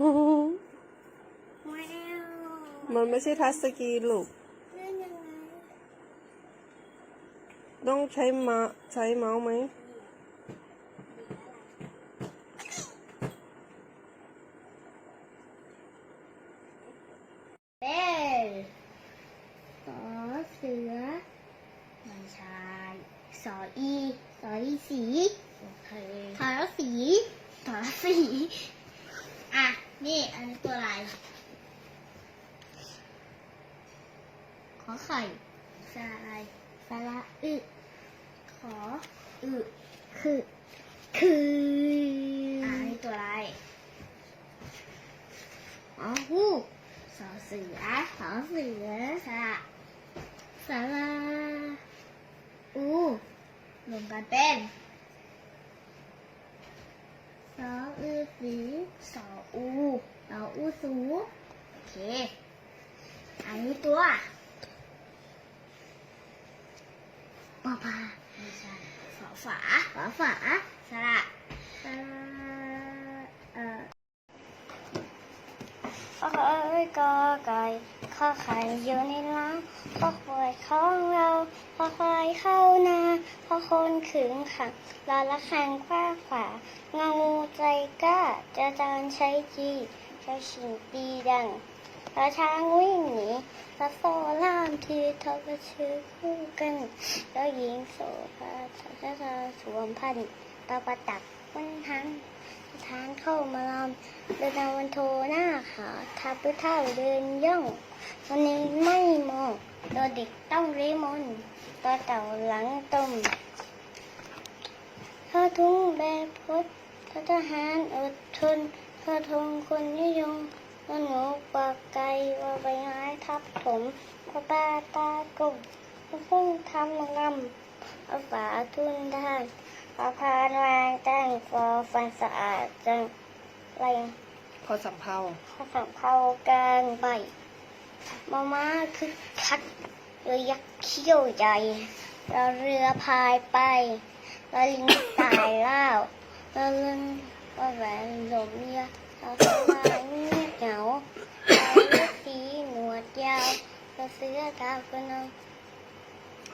แมวมันไม่ใช่ทัชสกรีนลูกเล่นยังไงต้องใช้มาใช้เมาส์ไหม เบลสอเสือไม่ใช่สออีสออีสีโอเคทอรสีทอรสีอะ นี่ อันนี้ตัวอะไรขอไข่สาอะไรสาระอึขออึคือ คืออะอันนี้ตัวอะไรอ๋อฮูกสอเสือสอเสือสระสาราอูรวมกันเป็น สออือสีสออูสออูสูโอเค อันนี้ตัวปอปาไม่ใช่ฝาฝาฝาฝาสระสระเอ่อขอเอ้ยกอข้อไข่อยู่ในล้างข้อควายของเราข้อควายเข้านาข้อคนขึงขังรอละคังคว้าขวางองูใจกล้าจะจานใช้จีใช้ชิงปีดังกระช้างวิ่งหนีกระโซล่ามทีทอกระชื่อคู่กันแล้วหญิงโสภาชาชาสวมพันตาประตักมันทั้ง ทานเข้ามาลำเดินตาวันโทหน้าขาทับด้วยเท้าเดินย่องวันนี้ไม่มองตัวเด็กต้องรีมนตัวเต่าหลังต้มข้าทุ่งแบบพดข้าทหารอดทนข้าทงคนนิยมข้าหนูปากไก่ว่าใบไม้ทับถมพระป้าตากลมข้าพุ่งทำงำเอาฝาทุนด้านพ อพานวางตั้งฟอฟันสะอาดจังไรพอสำเภาข้าสังเผากลางใบมาม่าคือคักเรือยักษ์เขี้ยวใหญ่เราเรือพายไปเราลิงตายเล่าเราเล่นว่าแหวนหลมเมียเราสบายเงียบเหงาเราเลือดสีหนวดยาวเราเสื้อดาวกระนอง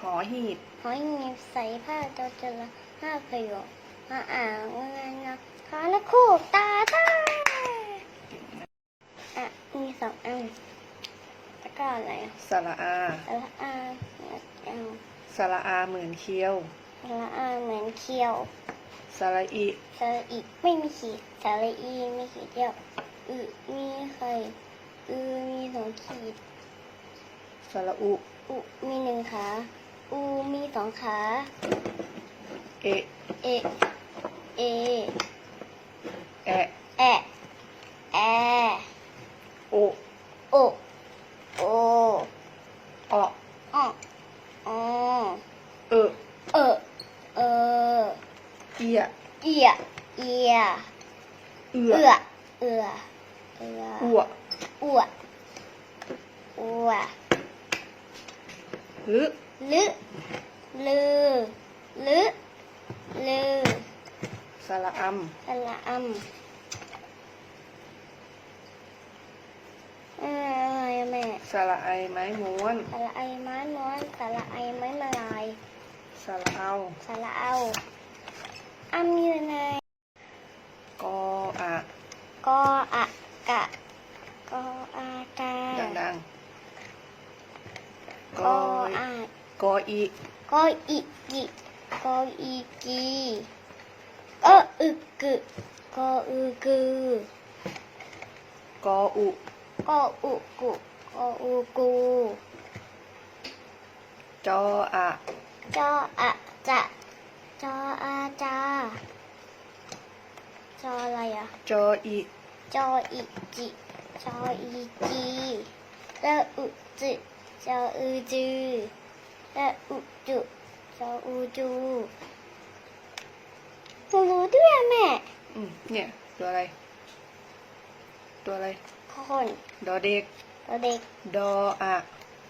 หอหีบ หอยเงียบใส่ผ้าตัวเจละ ห้าประโยคมาอ่างเงินนะขอนะคู่ตาตาอะมีสองอันแล้วก็อะไรอะสระอา สระอาแล้วก็สระอาเหมือนเคี้ยว สระอาเหมือนเคียว สระอิสระอีไม่มีขีดสระอีมีขีดเดียวอึมีไข่อือมีสองขีดสระอุอุมีหนึ่งขา อูมีสองขา เอะเอเอแอะแอะแอโอโอโออออ้อออเออเออเออเอียเอียเอียเอืเอืออเอือเอืออัวอ้วอ้วลึลึลือ ลึลือสระอัมสละอัมเอออะไรอะแม่สระไอไม้ม้วนสละไอไม้ม้วนสละไอไม้มาลายสระเอาสละเอาอ้ำอยู่ในกออะกออะกะกออากาดังๆกกอออากออีกออีกิ กออีกีกออึกกึกออึกึกออุกออุกุกออุกูจออะจออะจะจออาจาจออะไรอะจออีจออีจิจออีจีเรอุจิจออืจือเรอุจุ จออูจูหนูรู้ด้วยอะแม่อืมเนี่ย ตัวอะไร ตัวอะไรคนดอเด็กตัวเด็กดออะ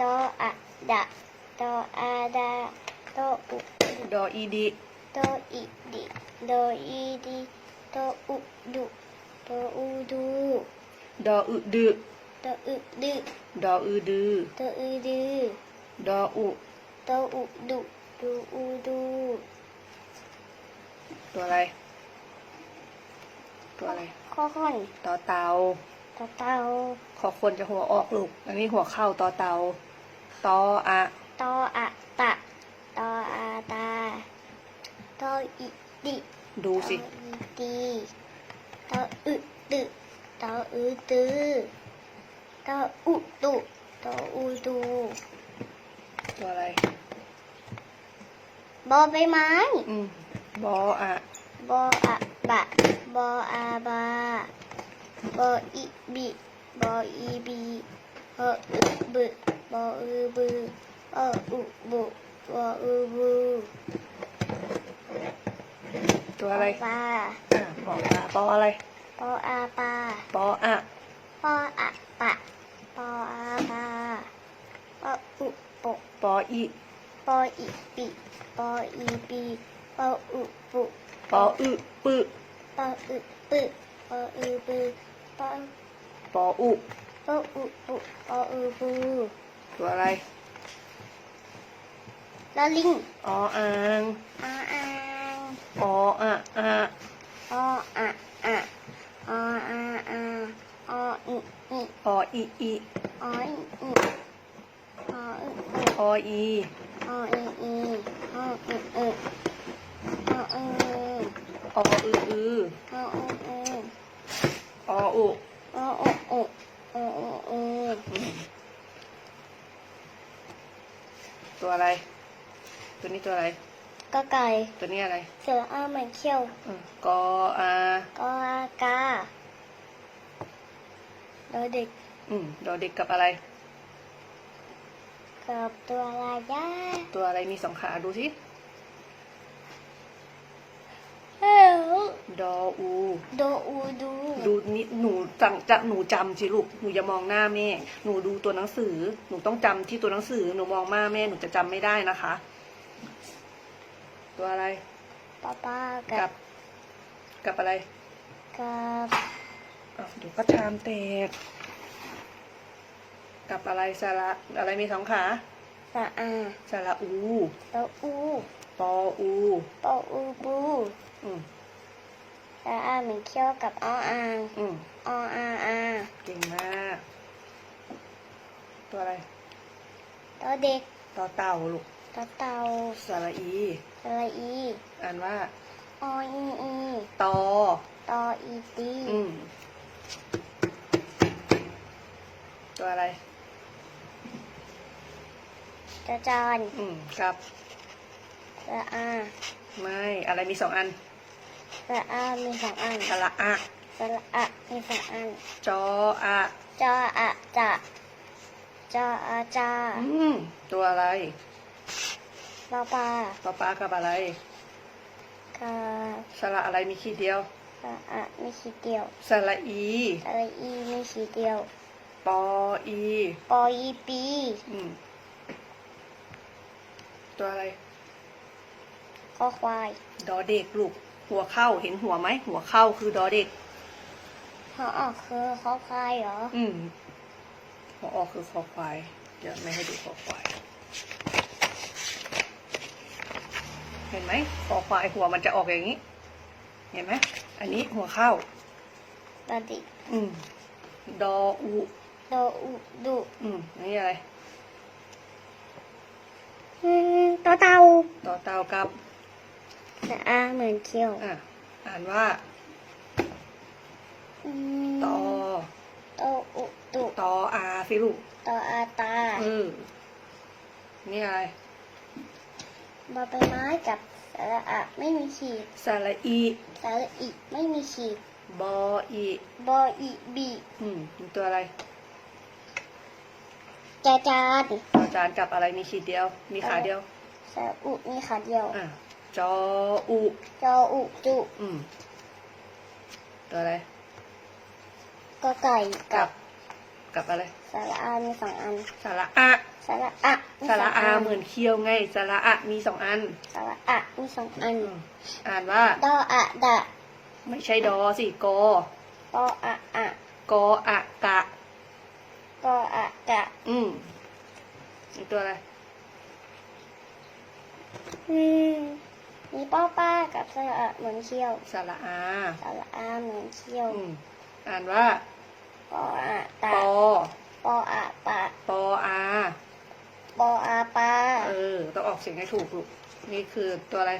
ตออะดะตออาดาตออุดออีดิตออีดิตออีดีตออุดุตออูดูดดออึดือตัวอึดึดออือดือตัวอึดือดออุตัวอุดุ ดูอูดู ตัวอะไร ตัวอะไรข้อคนต่อเตาตัวเตาขอคนจะหัวออกลูก อันนี้หัวเข้าต่อเตาตออะตออะตะตออาตาตออิดิดูสิตออีตีตออึตึตออึตือตออุตุตออูดูตัวอะไร บอใบไม้อืมบออะบออะบะบออาบาบออีบิบออีบีบออึบึบออือบืบออุบุบออือบูตัวอะไรปลาอะปอปลาปออะไรปออาปาปออะปออะปะปออาปาปออุปกปออี ปออีปิปออีปีปออุปุปออึปึปออึปึปออือบือปอปออุปออุปุปออือบูตัวอะไรลอลิงออ่าง อาอางออะอะออะอะออาอาออิอิออีอีออิอิออึอึอ อีออีอีออึอึออึออืออือออึอึออุออึอึออึอึอืมตัวอะไร ตัวนี้ตัวอะไรก็ไก่ ตัวนี้อะไร เสืออ้าเหมือนเขี้ยวกออาก็อากาโดยเด็ก อืมดอเด็กกับอะไร กับตัวลายยาตัวอะไรมีสองขาดูสิเอ้าดออูโดอูดู ดูนี่หนูจังจะหนูจำสิลูกหนูอย่ามองหน้าแม่ หนูดูตัวหนังสือ หนูต้องจำที่ตัวหนังสือ หนูมองหน้าแม่หนูจะจำไม่ได้นะคะ ตัวอะไรป้าป้ากักับบกับอะไร กับอ้าวเดี๋ยวก็ชามแตก กับอะไรสระอะไรมีสองขาสะอาสระอูโตอูปออูโตอูบูอืมสะอาเหมือนเขี้ยวกับอ้ออางอืมอ้ออาอาเก่งมาก ตัวอะไรโตเด็กต่อเต่าลูกโตเต่าสระอี สระอีอ่านว่า อออีอีตอตออีตีอืมตัวอะไร จอจานอืมกับสะอาไม่อะไรมีสองอันสะอามีสองอันสระอะสระอะมีสองอัน จออะจออะจะจออาจาอืมตัวอะไรปลาปลาปอปลากับอะไรกับสระอะไรมีขีดเดียวสระอะมีขีดเดียวสระอีสระอีมีขีดเดียวปออีปออีปีอืม ตัวอะไรคอควาย ดอเด็กลูก หัวเข้าเห็นหัวไหม หัวเข้าคือดอเด็กหอออกคือคอควายเหรอ อืม หัวออกคือคอควาย เดี๋ยวไม่ให้ดูคอควาย เห็นไหมคอควายหัวมันจะออกอย่างนี้ เห็นไหม อันนี้หัวเข้า ดอดิอืม ดออุโดอุดุ อืมนี่อะไร อืมต่อเต่าต่อเตากับสะอาเหมือนเขี้ยวอะอ่านว่าอืมตอโตอุดุตออาสิลูกตออาตาเออนี่อะไรบอใบไม้กับสระอะไม่มีขีดสระอีสระอีไม่มีขีดบออีบออีบีอืมมีตัวอะไร จาจานต่อจานกับอะไรมีขีดเดียว มีขาเดียวสระอุมีขาเดียวอะจออุจออุจุ อืมตัวอะไรก็ไก่กักับ บกับอะไร สระอามีสองอันสระอะสระอะมีสระงอาเหมือนเคี้ยวไงสระอะมีสองอัน สระอะมีสองอันอืมอ่านว่า ดออะดะไม่ใช่ดอสิกอ ปออะอะกออะ อืมอีกตัวอะไรอืมมีป้อป้ากับสระเหมือนเขี้ยวสระอาสระอาเหมือนเขี้ยวอืมอ่านว่าปออะตาปอปออะปะปออาปออาปาเออต้องออกเสียงให้ถูกลูกนี่คือตัวอะไร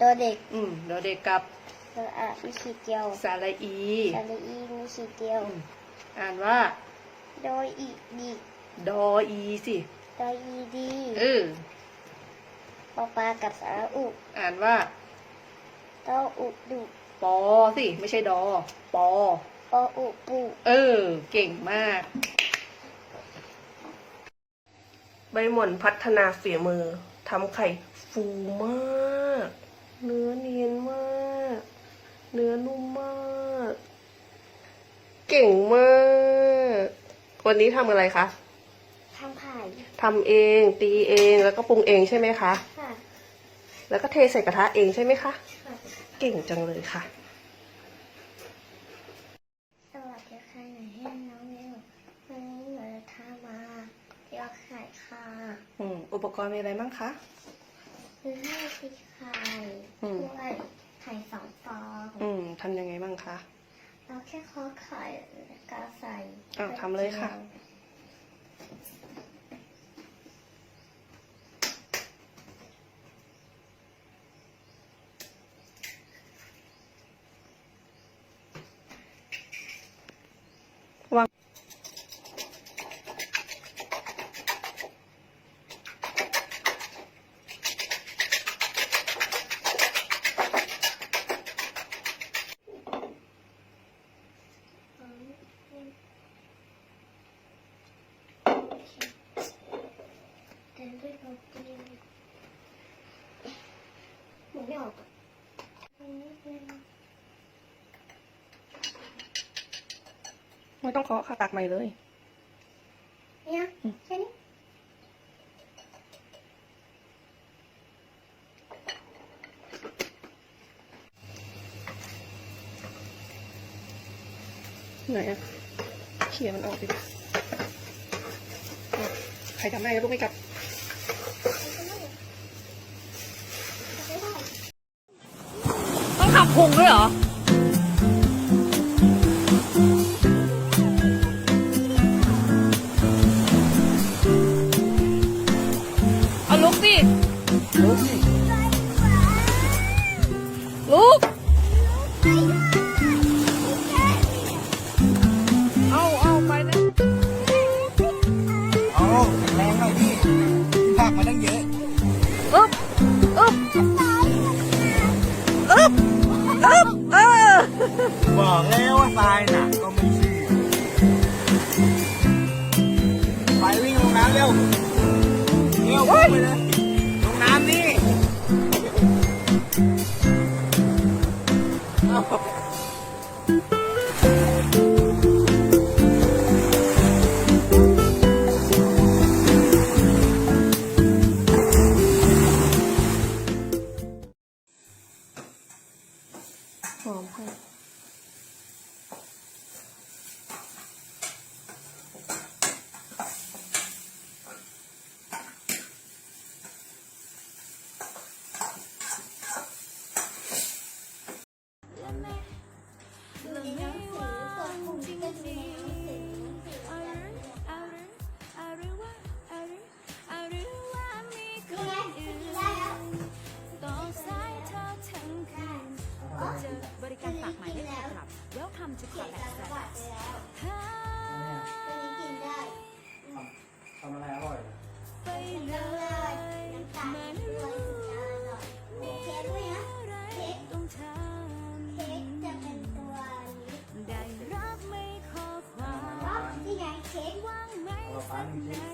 ตัวเด็ก อืมเดี๋ยวเด็กกับสระอะมีขีดเดียวสระอีสระอีมีขีดเดียว อืมอ่านว่า โดยอีดีดออีสิโดยอีดีเออปอปลากับสระอุอ่านว่าโตอุดุปอสิไม่ใช่ดอ ปอ ปออุปุเออ เก่งมาก ใบหม่อนพัฒนาฝีมือทำไข่ฟูมาก เนื้อเนียนมาก เนื้อนุ่มมาก เก่งมาก วันนี้ทำอะไรคะทำไข่ทำเอง ตีเองแล้วก็ปรุงเองใช่ไหมคะ ค่ะ แล้วก็เทใส่กระทะเองใช่ไหมคะ ค่ะ เก่งจังเลยค่ะ สวัสดีค่ะหนูชื่อน้องนิววันนี้หนูจะทำมาเกี่ยวกับไข่ค่ะอืมอุปกรณ์มีอะไรบ้างคะ คือให้พริกไข่อืมด้วยไข่สองฟอง อืมทำยังไงบ้างคะ เราแค่เคาะไข่แล้วก็ใส่อะทำเลยค่ะ วาง เดินด้วยรถดีหมุนไม่ ออกอะอันนี้เป็นไม่ต้องเคาะค่ะตักใหม่เลยเนี่ยแค่นี้ไหนอะเขี่ยมันออกดิอะใครทำได้ก็ลูกไม่กลับ ต้องขับพุงด้วยเหรอ บอกแล้วว่าทรายหนักก็ไม่เชื่อไปวิ่งลงน้ำเร็ว เร็วไปเลย Hallelujah.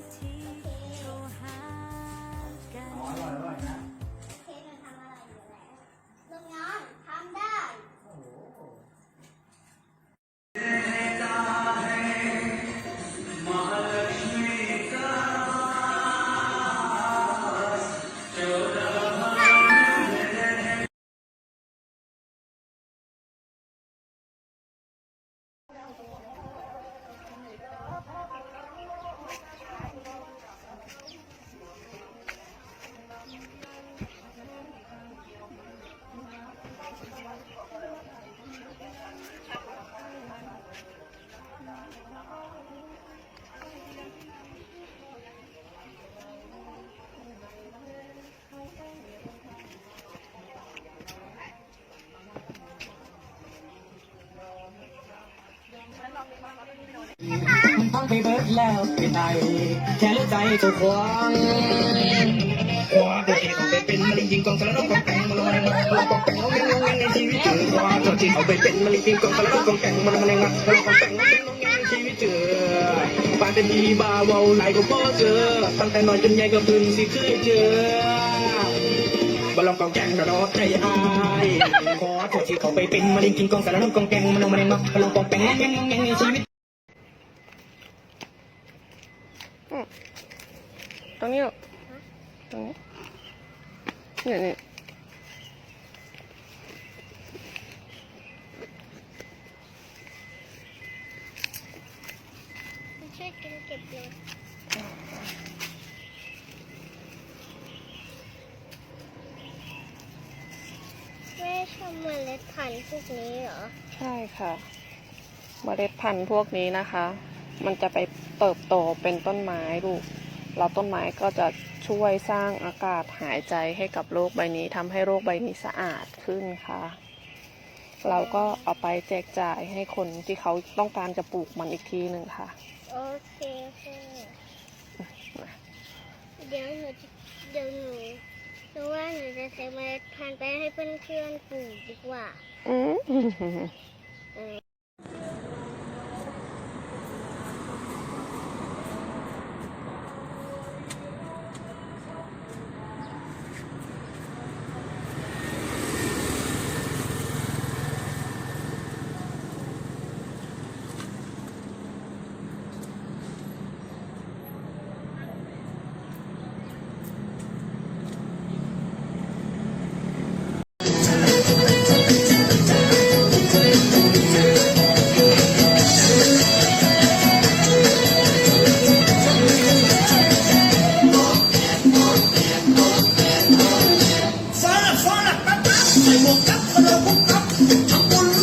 มันต้องไปเบิดแล้วเป็นไงแค่ใจเจ้าของหัวตัวที่เขาไปเป็นมะเร็งยิงกองกระดกกองแกงมันมันมันกองแกงเอาเงินเอาเงินในชีวิตเจอหัวตัวที่เขาไปเป็นมะเร็งยิงกองกระดกกองแกงมันมันมันมันกองแกงเองินเอาเงินในชีวิตเจอปานเป็นดีบาเวาไหลก็พอเจอตั้งแต่นอยจนใหญ่ก็พึ่งสิเคยเจอบอลองกองแกงกระโดดใจอายขอโทษที่เขาไปเป็นมะเร็งกินกองสารน้ำกองแกงมันมันมันบอลองกองแกงเอาเงินเอาเงินในชีวิต รงนี้ลูกตรงนี้เนี่ยเนี่ยช่วยกันเก็บเลยแม่ชอบเมล็ดพันธุ์พวกนี้เหรอ ใช่ค่ะ เมล็ดพันธุ์พวกนี้นะคะ มันจะไปเติบโตเป็นต้นไม้ลูก แล้วต้นไม้ก็จะช่วยสร้างอากาศหายใจให้กับโลกใบนี้ทำให้โลกใบนี้สะอาดขึ้นค่ะ เราก็เอาไปแจกจ่ายให้คนที่เขาต้องการจะปลูกมันอีกทีหนึ่งค่ะ โอเคค่ะเดี๋ยวหนูจะเดี๋ยวหนูหนูว่าหนูจะใส่เมล็ดพันธุ์ไปให้เพื่อนๆปลูกดีกว่า อืม ใส่หมวกกับราลองปุ๊บกับทำบุญ